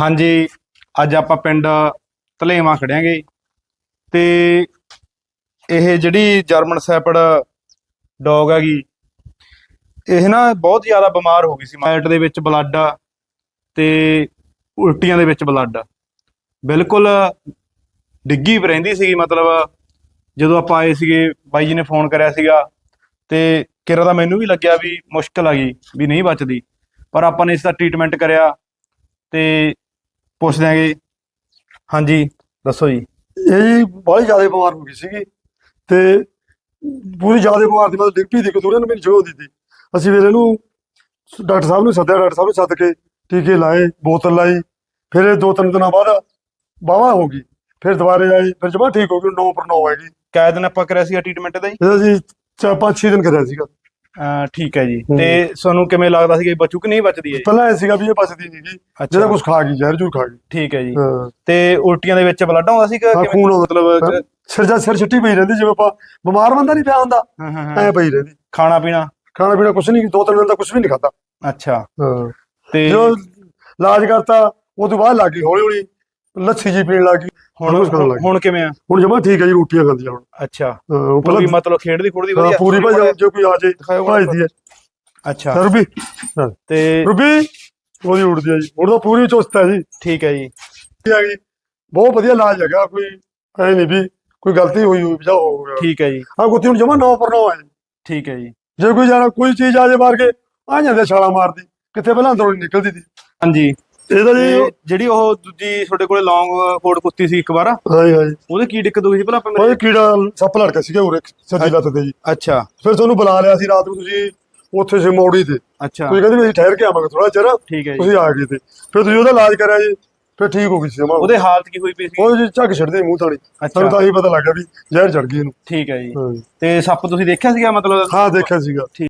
ਹਾਂਜੀ, ਅੱਜ ਆਪਾਂ ਪਿੰਡ ਧਲੇਵਾਂ ਖੜਿਆਂਗੇ ਤੇ ਇਹ ਜਿਹੜੀ ਜਰਮਨ ਸੈਪੜ ਡੌਗ ਹੈਗੀ ਇਹ ਨਾ ਬਹੁਤ ਜ਼ਿਆਦਾ ਬਿਮਾਰ ਹੋ ਗਈ ਸੀ। ਮਾਈਟ ਦੇ ਵਿੱਚ ਬਲੱਡ ਤੇ ਉਲਟੀਆਂ ਦੇ ਵਿੱਚ ਬਲੱਡ ਬਿਲਕੁਲ ਡਿੱਗੀ ਪਈ ਰਹਿੰਦੀ ਸੀਗੀ, ਮਤਲਬ ਜਦੋਂ ਆਪਾਂ ਆਏ ਸੀਗੇ, ਬਾਈ ਜੀ ਨੇ ਫੋਨ ਕਰਿਆ ਸੀਗਾ ਤੇ ਕਿਰਾ ਦਾ ਮੈਨੂੰ ਵੀ ਲੱਗਿਆ ਵੀ ਮੁਸ਼ਕਲ ਆ ਗਈ, ਵੀ ਨਹੀਂ ਬਚਦੀ। ਪਰ ਆਪਾਂ ਨੇ ਇਸ ਦਾ ਟ੍ਰੀਟਮੈਂਟ ਕਰਿਆ ਤੇ ਪੁੱਛ ਦਿਆਂਗੇ ਹਾਂਜੀ ਦੱਸੋ ਜੀ। ਇਹ ਜੀ ਬੜੀ ਜ਼ਿਆਦਾ ਬਿਮਾਰ ਹੋ ਗਈ ਸੀਗੀ ਤੇ ਪੂਰੀ ਜ਼ਿਆਦਾ ਬਿਮਾਰ ਸੀ ਮਤਲਬ ਡਿੱਗ ਪਈ ਦੀ ਕਤੂਰੇ ਨੂੰ ਮੈਨੂੰ ਜੋ ਸੀ ਅਸੀਂ ਫਿਰ ਇਹਨੂੰ ਸ- ਡਾਕਟਰ ਸਾਹਿਬ ਨੂੰ ਸੱਦਿਆ ਡਾਕਟਰ ਸਾਹਿਬ ਨੂੰ ਸੱਦ ਕੇ ਟੀਕੇ ਲਾਏ ਬੋਤਲ ਲਾਈ ਫਿਰ ਇਹ ਦੋ ਤਿੰਨ ਦਿਨਾਂ ਬਾਅਦ ਵਾਹਵਾ ਹੋ ਗਈ। ਫਿਰ ਦੁਬਾਰੇ ਆਈ ਫਿਰ ਜਮਾ ਠੀਕ ਹੋ ਗਈ 9 ਪਰ 9 ਹੈਗੀ। ਕਾਇ ਦਿਨ ਆਪਾਂ ਕਰਿਆ ਸੀਗਾ ਟ੍ਰੀਟਮੈਟ ਦਾ ਜੀ? ਇਹਦਾ ਜੀ ਚਾਰ ਪੰਜ ਛੇ ਦਿਨ ਕਰਿਆ ਸੀਗਾ। ਅਹ ਠੀਕ ਹੈ ਜੀ। ਹੂੰ। ਤੇ ਤੁਹਾਨੂੰ ਕਿਵੇਂ ਲੱਗਦਾ ਸੀਗਾ ਵੀ ਬਚੂ ਕਿ ਨਹੀਂ ਬਚਦੀ ਹੈ ਪਹਿਲਾਂ ਇਹ ਸੀਗਾ ਵੀ ਇਹ ਬਚਦੀ ਨਹੀਂ ਅੱਛਾ। ਜਿਹੜਾ ਕੁਝ ਖਾ ਗਈ ਜ਼ਹਿਰ ਜੂਰ ਖਾ ਗਈ। ਠੀਕ ਹੈ ਜੀ। ਹਾਂ। ਤੇ ਉਲਟੀਆਂ ਦੇ ਵਿੱਚ ਬਲੱਡ ਆਉਂਦਾ ਸੀਗਾ ਹਾਂ, ਕਿਵੇਂ? ਖੂਨ ਆਉਂਦਾ। ਮਤਲਬ ਹਾਂ। ਸਿਰ ਜਾ ਸਿਰ ਛਿੱਟੀ ਪਈ ਰਹਿੰਦੀ ਜਿਵੇਂ ਆਪਾਂ ਬਿਮਾਰ ਬੰਦਾ ਨਹੀਂ ਪਿਆ ਹੁੰਦਾ ਹਾਂ ਹਾਂ ਐ ਹਾਂ ਪਈ ਰਹਿੰਦੀ। ਖਾਣਾ ਪੀਣਾ? ਖਾਣਾ ਪੀਣਾ ਕੁਝ ਨਹੀਂ ਦੋ ਤਿੰਨ ਦਿਨ ਦਾ ਕੁਝ ਵੀ ਨਹੀਂ ਖਾਦਾ ਅੱਛਾ। ਹਾਂ। ਤੇ ਜੋ ਇਲਾਜ ਕਰਤਾ ਉਹ ਤੋਂ ਬਾਅਦ ਲੱਗ ਗਈ ਹੌਲੀ ਹੌਲੀ ਲੱਛੀ ਜੀ ਪੀਣ ਲੱਗ ਗਈ। ਹੁਣ ਲੱਗ ਗਈ। ਹੁਣ ਕਿਵੇਂ ਆ? ਹੁਣ ਜਮਾ ਠੀਕ ਹੈ ਜੀ ਰੋਟੀਆਂ ਖਾਂਦੀ ਆ ਹੁਣ। ਅੱਛਾ। ਪੂਰੀ ਮਤਲਬ ਖੇਡਦੀ ਹਾਂ, ਵਧੀਆ? ਪੂਰੀ ਭਾਈ ਜੇ ਕੋਈ ਆ ਜੇ ਭਾਜਦੀ ਹੈ। ਅੱਛਾ। ਰੁਬੀ। ਤੇ ਰੁਬੀ ਉਹਦੀ ਉੜਦੀ ਹੈ ਜੀ। ਹੁਣ ਤਾਂ ਪੂਰੀ ਚੁਸਤ ਹੈ ਜੀ। ਠੀਕ ਹੈ ਜੀ। ਆ ਗਈ ਬਹੁਤ ਵਧੀਆ ਇਲਾਜ ਹੈਗਾ ਕੋਈ ਐ ਨਹੀਂ ਵੀ ਕੋਈ ਗਲਤੀ ਹੋਈ ਹੋਈ ਜਾਂ ਹੋ ਗਿਆ। ਠੀਕ ਹੈ ਜੀ। ਹਾਂ ਗੁੱਤੀ ਹੁਣ ਜਮਾ 9 ਪਰ 9 ਹੈ ਜੀ। ਠੀਕ ਹੈ ਜੀ। ਜੇ ਕੋਈ ਜਾਣਾ ਕੋਈ ਚੀਜ਼ ਆ ਜੇ ਮਾਰ ਕੇ ਆ ਜਾਂਦੇ ਛਾਲਾ ਮਾਰਦੀ। ਕਿੱਥੇ ਪਹਿਲਾਂ ਅੰਦਰੋਂ ਨਿਕਲਦੀ ਸੀ ਹਾਂਜੀ। ਇਹਦਾ ਜੀ ਤੇ ਜਿਹੜੀ ਉਹ ਦੂਜੀ ਤੁਹਾਡੇ ਕੋਲੇ ਲੌਂਗ ਕੋਡ ਕੁੱਤੀ ਸੀ ਇੱਕ ਵਾਰ? ਹਾਂਜੀ ਹਾਂਜੀ। ਉਹਦੇ ਕੀ ਦਿੱਕਤ ਹੋਈ ਸੀ ਭਲਾ ਆਪਾਂ ਉਹ ਮੇਰੇ ਕੀੜਾ ਸੱਪ ਲੜਕਾ ਸੀਗਾ ਉਰੇ ਸੱਜੀ ਲੱਤ ਤੇ ਜੀ। ਅੱਛਾ। ਫਿਰ ਤੁਹਾਨੂੰ ਬੁਲਾ ਲਿਆ ਸੀ ਰਾਤ ਨੂੰ ਤੁਸੀਂ ਉੱਥੇ ਸੀ ਮੌੜੀ ਤੇ। ਅੱਛਾ। ਤੁਸੀਂ ਕਹਿੰਦੇ ਵੀ ਅਸੀਂ ਠਹਿਰ ਕੇ ਆਵਾਂਗੇ ਥੋੜਾ ਚਿਰ ਠੀਕ ਹੈ ਜੀ। ਤੁਸੀਂ ਆ ਗਏ ਤੇ। ਫਿਰ ਤੁਸੀਂ ਉਹਦਾ ਇਲਾਜ ਕਰਿਆ ਜੀ ਫਿਰ ਠੀਕ ਹੋ ਗਈ ਸੀ ਜਮਾਂ। ਉਹਦੇ ਹਾਲਤ ਕੀ ਹੋਈ ਪਈ ਸੀ? ਉਹ ਜੀ ਝੱਗ ਛੱਡਦੇ ਮੂੰਹ ਥਾਣੀ ਅੱਛਾ। ਸਾਨੂੰ ਤਾਂ ਇਹੀ ਪਤਾ ਲੱਗਾ ਵੀ ਜ਼ਹਿਰ ਚੜ ਗਈ ਇਹਨੂੰ। ਠੀਕ ਹੈ ਜੀ। ਤੇ ਸੱਪ ਤੁਸੀਂ ਦੇਖਿਆ ਸੀਗਾ ਮਤਲਬ? ਹਾਂ ਦੇਖਿਆ ਸੀਗਾ।